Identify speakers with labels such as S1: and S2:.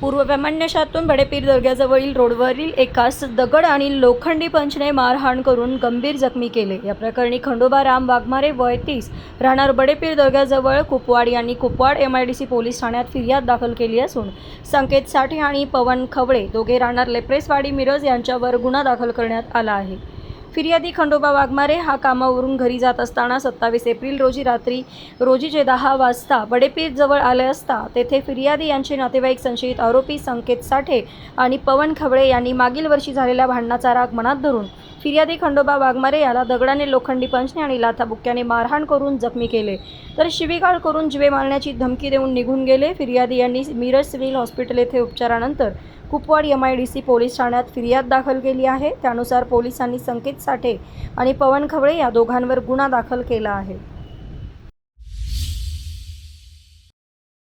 S1: पूर्व व्यामान्यशातून बडेपीर दर्ग्याजवळील रोडवरील एकास दगड आणि लोखंडी पंचने मारहाण करून गंभीर जखमी केले. या प्रकरणी खंडोबा राम वाघमारे वय तीस राहणार बडेपीर दर्ग्याजवळ कुपवाड यांनी Kupwad M I D C police ठाण्यात फिर्याद दाखल केली असून संकेत साठे आणि पवन खवळे दोघे राहणार लेप्रेसवाडी मिरज यांच्यावर गुन्हा दाखल करण्यात आला आहे. फिर्यादी खंडोबा वाघमारे हा कामावरून घरी जात असताना सत्तावीस एप्रिल रोजी रात्री रोजीचे दहा वाजता बडेपीर जवळ आले असता तेथे फिर्यादी यांचे नातेवाईक संशयित आरोपी संकेत साठे आणि पवन खवळे यांनी मागील वर्षी झालेल्या भांडणाचा राग मनात धरून फिर्यादी खंडोबा वाघमारे याला दगडाने लोखंडी पंचने आणि लाथाबुक्क्याने मारहाण करून जखमी केले. तर शिवीगाळ करून जिवे मारण्याची धमकी देऊन निघून गेले. फिर्यादी यांनी मिरज सिव्हिल हॉस्पिटल येथे उपचारानंतर Kupwad M I D C police ठाण्यात फिर्याद दाखल केली आहे. त्यानुसार पोलिसांनी संकेत साठे आणि पवन खवळे या दोघांवर गुन्हा दाखल केला आहे.